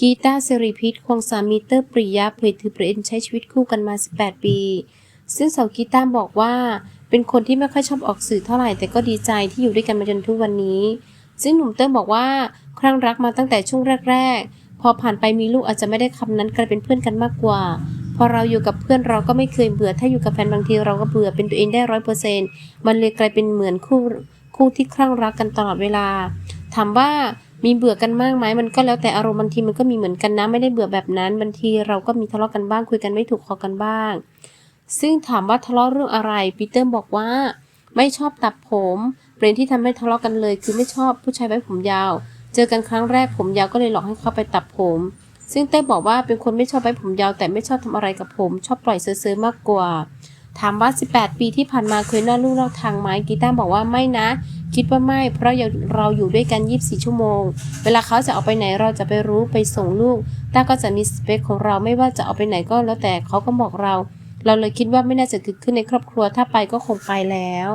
กีตาสิริพิษควงสามีเตอร์ปริยะเผยถือประเด็นใช้ชีวิตคู่กันมา 18 ปี ซึ่งสาวกีตาบอกว่าเป็นคนที่ไม่ค่อยชอบออกสื่อเท่าไหร่ แต่ก็ดีใจที่อยู่ด้วยกันมาจนทุกวันนี้ ซึ่งหนุ่มเติ้ลบอกว่าครั้งรักมาตั้งแต่ช่วงแรก ๆ พอผ่านไปมีลูกอาจจะไม่ได้คำนั้นกลายเป็นเพื่อนกันมากกว่า พอเราอยู่กับเพื่อนเราก็ไม่เคยเบื่อ ถ้าอยู่กับแฟนบางทีเราก็เบื่อเป็นตัวเองได้ร้อยเปอร์เซ็นต์มันเลยกลายเป็นเหมือนคู่คู่ที่คลั่งรักกันตลอดเวลา ถามว่า มีเบื่อกันมากไหมมันก็แล้วแต่อารมณ์บางทีมันก็มีเหมือนกันนะไม่ได้เบื่อแบบนั้นบางทีเราก็มีทะเลาะกันบ้างคุยกันไม่ถูกคอกันบ้าง ซึ่งถามว่าทะเลาะเรื่องอะไรปีเตอร์บอกว่า ไม่ชอบตัดผมประเด็นที่ทำให้ทะเลาะกันเลย คือไม่ชอบผู้ชายไว้ผมยาว เจอกันครั้งแรกผมยาวก็เลยหลอกให้เขาไปตัดผม ซึ่งเต้บอกว่าเป็นคนไม่ชอบไว้ผมยาว แต่ไม่ชอบทำอะไรกับผม ชอบปล่อยเซอร์ๆมากกว่า ถามว่า 18 ปีที่ผ่านมาเคยนอกลู่นอกทางไหมกีต้าร์บอกว่าไม่นะ คิดว่าไม่ เพราะเราอยู่ด้วยกัน 24 ชั่วโมง เวลาเขาจะเอาไปไหนเราจะไปรู้ไปส่งลูกต้าก็จะมีสเปคของเราไม่ว่าจะเอาไปไหนก็แล้วแต่เขาก็บอกเรา เราเลยคิดว่าไม่น่าจะเกิดขึ้นในครอบครัวถ้าไปก็คงไปแล้ว